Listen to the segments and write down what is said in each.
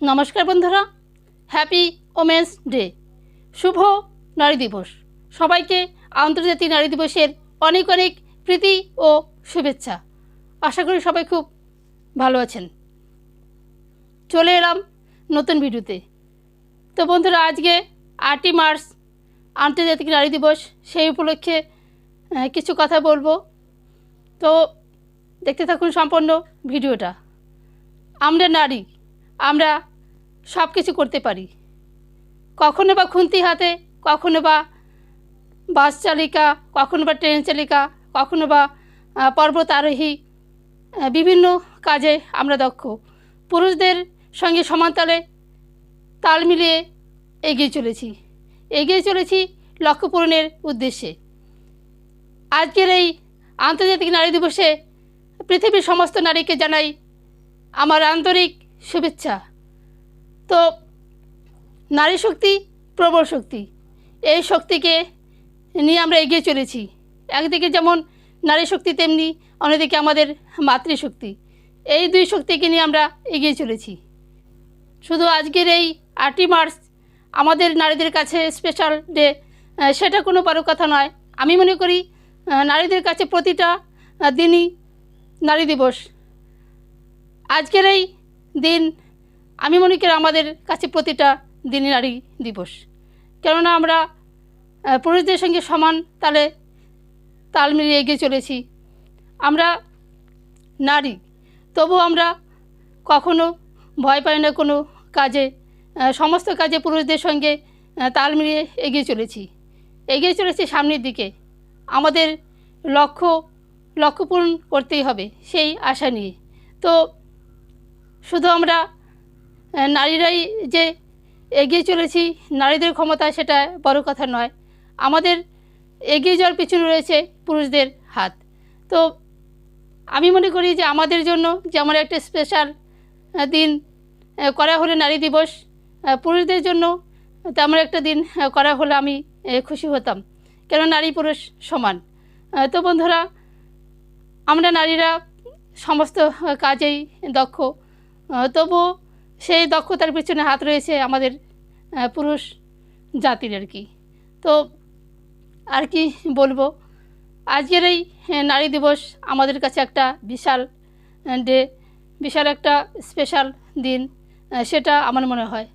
নমস্কার বন্ধুরা happy women's day শুভ নারী দিবস। সবাইকে আন্তর্জাতিক নারী দিবসের অনেক অনেক প্রীতি ও শুভেচ্ছা। আশা করি সবাই খুব ভালো আছেন। চলে এলাম নতুন ভিডিওতে। তো বন্ধুরা, আজকে আটই মার্চ, আন্তর্জাতিক নারী দিবস। সেই উপলক্ষে কিছু কথা বলব। তো দেখতে থাকুন সম্পূর্ণ ভিডিওটা। আমরা নারী আমরা সব কিছু করতে পারি। কখনো বা খুন্তি হাতে, কখনো বা বাস চালিকা, কখনো বা ট্রেন চালিকা, কখনো বা পর্বত আরোহী বিভিন্ন কাজে আমরা দক্ষ। পুরুষদের সঙ্গে সমানতালে তাল মিলিয়ে এগিয়ে চলেছি। এগিয়ে চলেছি লক্ষ্য পূরণের উদ্দেশ্যে। আজকের এই আন্তর্জাতিক নারী দিবসে পৃথিবীর সমস্ত নারীকে জানাই আমার আন্তরিক শুভেচ্ছা। তো, নারী শক্তি, প্রবল শক্তি। এই শক্তিকে নিয়ে আমরা এগিয়ে চলেছি। একদিকে যেমন নারী শক্তি, তেমনি অন্যদিকে আমাদের মাতৃশক্তি। এই দুই শক্তিকে নিয়ে আমরা এগিয়ে চলেছি। শুধু আজকের এই আটই মার্চ আমাদের নারীদের কাছে স্পেশাল ডে সেটা কোনো বড় কথা নয়। আমি মনে করি নারীদের কাছে প্রতিটা দিনই নারী দিবস। আজকের এই দিন। আমি মনে করি আমাদের কাছে প্রতিটা দিনই নারী দিবস। কেননা আমরা পুরুষদের সঙ্গে সমান তালে তাল মিলিয়ে এগিয়ে চলেছি। আমরা নারী তবু আমরা কখনো ভয় পাই না কোনো কাজে। সমস্ত কাজে পুরুষদের সঙ্গে তাল মিলিয়ে এগিয়ে চলেছি। এগিয়ে চলেছি সামনের দিকে। আমাদের লক্ষ্য লক্ষ্য পূরণ করতেই হবে, সেই আশা নিয়ে। তো শুধু আমরা নারীরাই যে এগিয়ে চলেছি, নারীদের ক্ষমতা সেটা বড় কথা নয়। আমাদের এগিয়ে যাওয়ার পিছনে রয়েছে পুরুষদের হাত। তো আমি মনে করি যে আমাদের জন্য যেমন একটা স্পেশাল দিন করা হলে নারী দিবস পুরুষদের জন্য তেমন একটা দিন করা হলে আমি খুশি হতাম। কেন নারী পুরুষ সমান? তো বন্ধুরা, আমরা নারীরা সমস্ত কাজেই দক্ষ। তবুও সেই দক্ষতার পিছনে হাত রয়েছে আমাদের পুরুষ জাতির আর কি। তো আর কি বলব? আজকের এই নারী দিবস আমাদের কাছে একটা বিশাল ডে, বিশাল একটা স্পেশাল দিন সেটা আমার মনে হয়।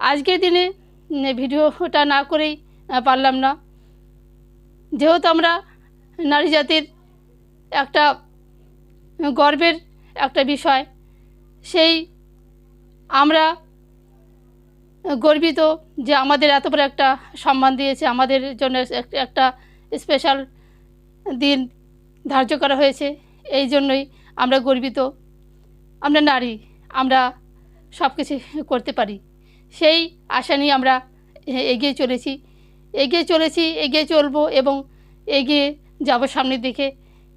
আজকের দিনে ভিডিওটা না করেই পারলাম না। যেহেতু আমরা নারী জাতির একটা গর্বের একটা বিষয় সেই আমরা গর্বিত যে আমাদের এত বড় একটা সম্মান দিয়েছে। আমাদের জন্য এক- একটা স্পেশাল দিন ধার্য করা হয়েছে। এই জন্যই আমরা গর্বিত। আমরা নারী, আমরা সব কিছু করতে পারি। সেই আশা নিয়ে আমরা এগিয়ে চলেছি। এগিয়ে চলেছি, এগিয়ে চলবো এবং এগিয়ে যাব সামনের দিকে।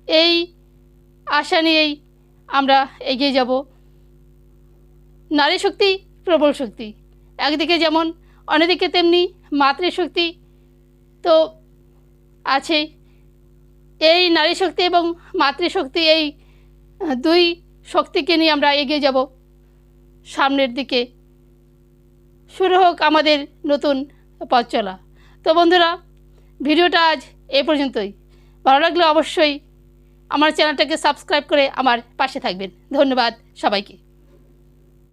এই আশা নিয়েই আমরা এগিয়ে যাব। নারী শক্তি প্রবল শক্তি। একদিকে যেমন, অন্যদিকে তেমনি মাতৃশক্তি তো আছেই এই নারী শক্তি এবং মাতৃশক্তি এই দুই শক্তিকে নিয়ে আমরা এগিয়ে যাব সামনের দিকে। শুরু হোক আমাদের নতুন পথ চলা। তো বন্ধুরা, ভিডিওটা আজ এ পর্যন্তই। ভালো লাগলে অবশ্যই আমার চ্যানেলটাকে সাবস্ক্রাইব করে আমার পাশে থাকবেন। ধন্যবাদ সবাইকে।